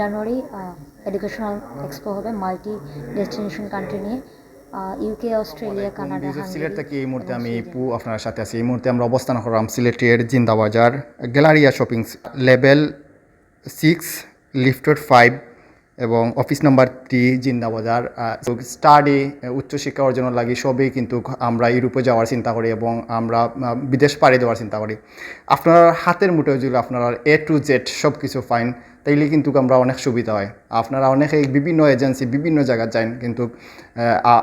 জানুয়ারি educational expo হবে multi destination country নিয়ে UK Australia Canada Sylhet থেকে এই মুহূর্তে আমি পু আপনার সাথে আছি। এই মুহূর্তে আমরা অবস্থান করলাম সিলেটের Zindabazar galleria shopping level six lifted five এবং office number three Zindabazar. Study উচ্চশিক্ষা অর্জনের লাগে সবই কিন্তু আমরা ইউরোপে যাওয়ার চিন্তা করি এবং আমরা বিদেশ পাড়ি দেওয়ার চিন্তা করি। আপনার হাতের মুঠোয় যদি আপনারা এ টু জেড সব কিছু ফাইন তাইলে কিন্তু আমরা অনেক সুবিধা হয়। আপনারা অনেকে বিভিন্ন এজেন্সি, বিভিন্ন জায়গায় যান কিন্তু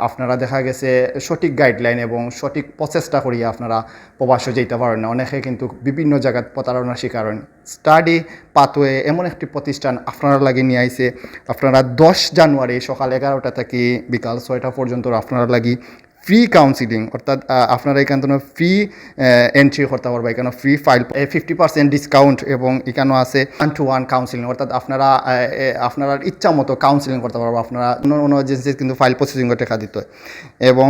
আপনারা দেখা গেছে সঠিক গাইডলাইন এবং সঠিক প্রচেষ্টা করিয়া আপনারা প্রবাসে যেতে পারেন না। অনেকে কিন্তু বিভিন্ন জায়গায় প্রতারণার শিকার হন। স্টাডি পাথওয়ে এমন একটি প্রতিষ্ঠান আপনারা লাগে নিয়ে আইছে। আপনারা দশ জানুয়ারি সকাল এগারোটা থেকে বিকাল ছয়টা পর্যন্ত আপনারা লাগি ফ্রি কাউন্সিলিং অর্থাৎ আপনারা এখান থেকে ফ্রি এন্ট্রি করতে পারবা, এখানে free file fifty percent discount এবং এখানেও আছে ওয়ান টু ওয়ান কাউন্সিলিং অর্থাৎ আপনারা আপনারা ইচ্ছা মতো কাউন্সিলিং করতে পারব, আপনারা অন্য অন্য এজেন্সি কিন্তু ফাইল প্রসেসিং টাকা দিতে এবং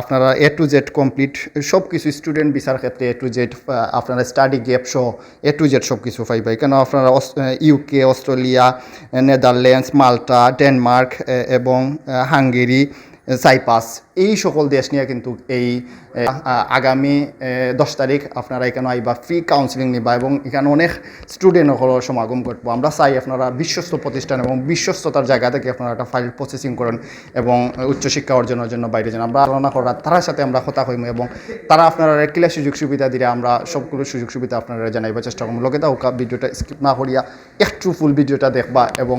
আপনারা এ টু জেড কমপ্লিট সব কিছু স্টুডেন্ট ভিসার ক্ষেত্রে এ টু জেড আপনারা স্টাডি গ্যাপ সহ এ টু জেড সব কিছু পাইবা। এখানে আপনারা UK Australia Netherlands Malta Denmark এবং হাঙ্গেরি সাইপাস এই সকল দেশ নিয়ে কিন্তু এই আগামী দশ তারিখ আপনারা এখানে আইবা ফ্রি কাউন্সিলিং নিবা এবং এখানে অনেক স্টুডেন্টসকলের সমাগম করব আমরা চাই আপনারা বিশ্বস্ত প্রতিষ্ঠান এবং বিশ্বস্ততার জায়গা থেকে আপনারা একটা ফাইল প্রসেসিং করেন এবং উচ্চশিক্ষা অর্জনের জন্য বাইরে যান। আমরা আলোচনা করার তার সাথে আমরা কথা হইম এবং তারা আপনারা কিলা সুযোগ সুবিধা দিলে আমরা সবগুলো সুযোগ সুবিধা আপনারা জানাইবার চেষ্টা করব লোকে দাও ভিডিওটা স্কিপ না করিয়া একটু ফুল ভিডিওটা দেখবা এবং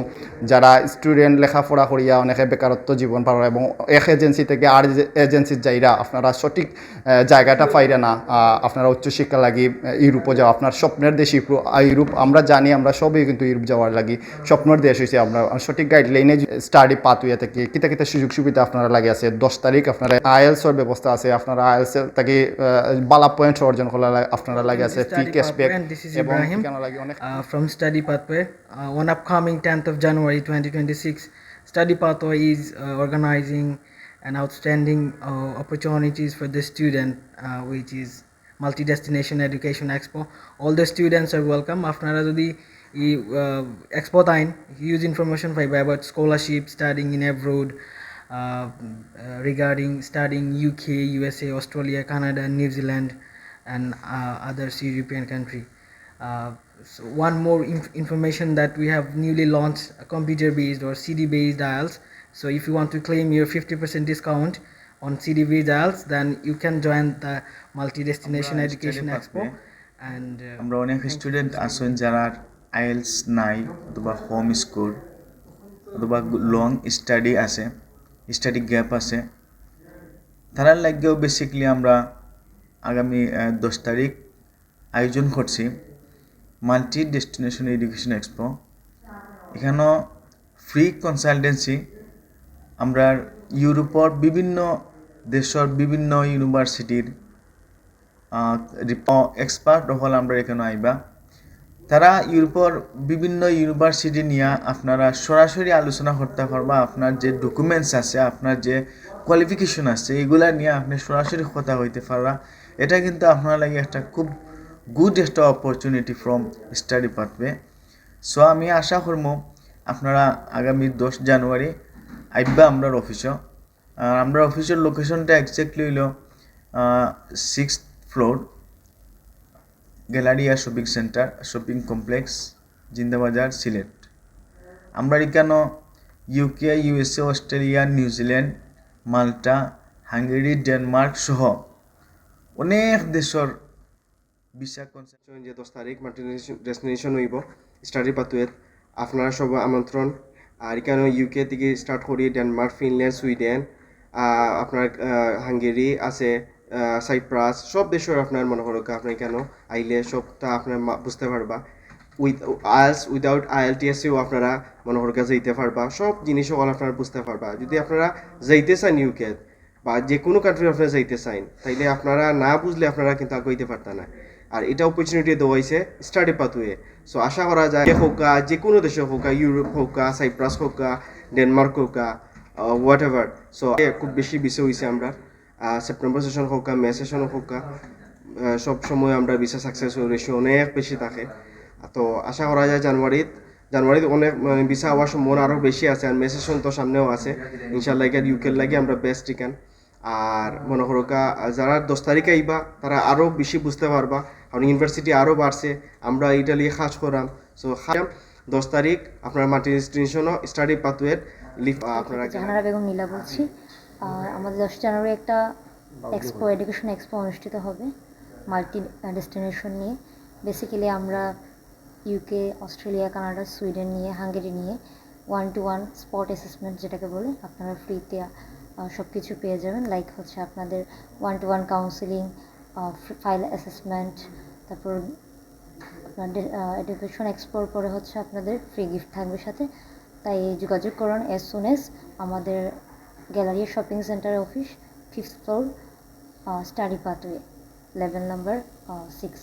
যারা স্টুডেন্ট লেখাপড়া করিয়া অনেকে বেকারত্ব জীবন পার এবং এক এজেন্সি থেকে আর এজেন্সি যাইরা আপনারা সঠিক জায়গাটা পাইরা না আপনারা উচ্চশিক্ষা লাগি আহ, ইউরোপে যাওয়া আপনার স্বপ্নের দেশ ইউরোপ আমরা জানি আমরা সবই কিন্তু ইউরোপ যাওয়ার লাগি স্বপ্নের দেশ হয়েছে আমরা সঠিক গাইডলাইনে স্টাডি পাতুয়া থেকে কিতা কিতা সুযোগ সুবিধা আপনারা লাগে আছে দশ তারিখ আপনারা আইএলসের ব্যবস্থা আছে আপনারা আইএলস থেকে আহ, বালা পয়েন্ট অর্জন করা আপনারা লাগে আছে free Study cashback Pathway, and this is এবং Ibrahim. এখানে লাগে অনেক uh, from Study Pathway. On upcoming 10th of January 2026, Study Pathway is uh, organizing an outstanding uh, opportunities for the student, uh, which is multi-destination education expo. All the students are welcome. আপনারা যদি এই expo তাইন huge information পাইবা about scholarship, studying in abroad, uh, uh, regarding studying UK, USA, Australia, Canada, New Zealand, and Uh. Uh, so one more inf- information that we have newly launched a computer-based or CD-based dials. So if you want to claim your 50% discount on CD-based dials, then you can join the multi-destination আমরা education expo. And uh, আমরা অনেক student আছেন যারা IELTS নাই অথবা home school অথবা long study আছে study gap আছে তারার লাগেও বেসিকলি আমরা আগামী দশ তারিখ আয়োজন করছি মাল্টি ডেস্টিনেশন এডুকেশন এক্সপো এখানেও ফ্রি কনসালটেন্সি আমরা ইউরোপর বিভিন্ন দেশের বিভিন্ন ইউনিভার্সিটির এক্সপার্ট হল আমরা এখানে আইবা। তারা ইউরোপর বিভিন্ন ইউনিভার্সিটি নিয়ে আপনারা সরাসরি আলোচনা করতে পারবা, আপনার যে ডকুমেন্টস আছে, আপনার যে কোয়ালিফিকেশন আছে, এগুলা নিয়ে আপনি সরাসরি কথা হইতে পারবা। এটা কিন্তু আপনার লাগে একটা খুব গুড একটা opportunity from study pathway so আমি আশা করব আপনারা আগামী দশ জানুয়ারি আইবা আমরা অফিসও আমরা অফিসের লোকেশনটা এক্স্যাক্টলি হইল six floor Galleria shopping centre shopping complex Zindabazar, Sylhet. আমরা এখানে UK USA Australia New Zealand Malta, Hungary, Denmark সহ অনেক দেশের ভিসা কনসাল যে দশ তারিখ মাল্টি ডেস্টিনেশন হইব। স্টাডি পাতুয়েত আপনারা সব আমন্ত্রণ। আর এখানে ইউকে থেকে স্টার্ট করি ডেনমার্ক ফিনল্যান্ড সুইডেন আপনার হাঙ্গেরি আছে সাইপ্রাস সব দেশের আপনার মনে করো আপনার কেন আইলে সবটা আপনার বুঝতে পারবা। উইথ আইএলস উইদাউট আইএলটিএসেও আপনারা মনে করো যাইতে পারবা। সব জিনিস সকল আপনারা বুঝতে পারবা। যদি আপনারা যাইতে চান ইউকে বা যে কোনো কান্ট্রি আপনারা যাইতে চান তাইলে আপনারা না বুঝলে আপনারা কিন্তু আগাইতে পারতেন না। আর এটা অপরচুনিটি দেওয়া হয়েছে স্টাডি পাথওয়ে সো আশা করা যায় হোক যে কোনো দেশে হোক ইউরোপ হোক সাইপ্রাস হোক ডেনমার্ক হোক হোয়াট এভার সো খুব বেশি বিষয় হয়েছে আমরা। সেপ্টেম্বর সেশন হোক মে সেশন হোক সব সময় আমরা ভিসা সাকসেস রেশিও অনেক বেশি থাকে। তো, আশা করা যায় জানুয়ারিত, জানুয়ারিতে অনেক মানে ভিসা হওয়ার সম্ভাবনা আরও বেশি আছে। আর মেসেশন তো সামনেও আছে। ইনশাল্লাহ ইউকের লাগে আমরা বেস্ট ইকান আর মনে করো যারা দশ তারিখে আইবা, তারা আরও বেশি বুঝতে পারবা। কারণ ইউনিভার্সিটি আরও বাড়ছে, আমরা এটা লিয়ে কাজ করাম। সো দশ তারিখ আপনার ডেস্টিনেশনও স্টাডি পাথওয়ের লিভ আপনারা জাহানারা বেগম নীলা বলছি। আর আমাদের দশ জানুয়ারি একটা এক্সপো এডুকেশন এক্সপো অনুষ্ঠিত হবে মাল্টি ডেস্টিনেশন নিয়ে। বেসিক্যালি আমরা ইউকে অস্ট্রেলিয়া কানাডা সুইডেন নিয়ে হাঙ্গেরি নিয়ে one to one spot assessment যেটাকে বলে, আপনারা ফ্রিতে সব কিছু পেয়ে যাবেন। লাইক হচ্ছে আপনাদের one to one counselling file assessment তারপর এডুকেশন এক্সপ্লোর পরে হচ্ছে আপনাদের ফ্রি গিফট থাকবে সাথে। তাই যোগাযোগ করুন এস সুন এস আমাদের gallery shopping centre office fifth floor Study Pathway level number six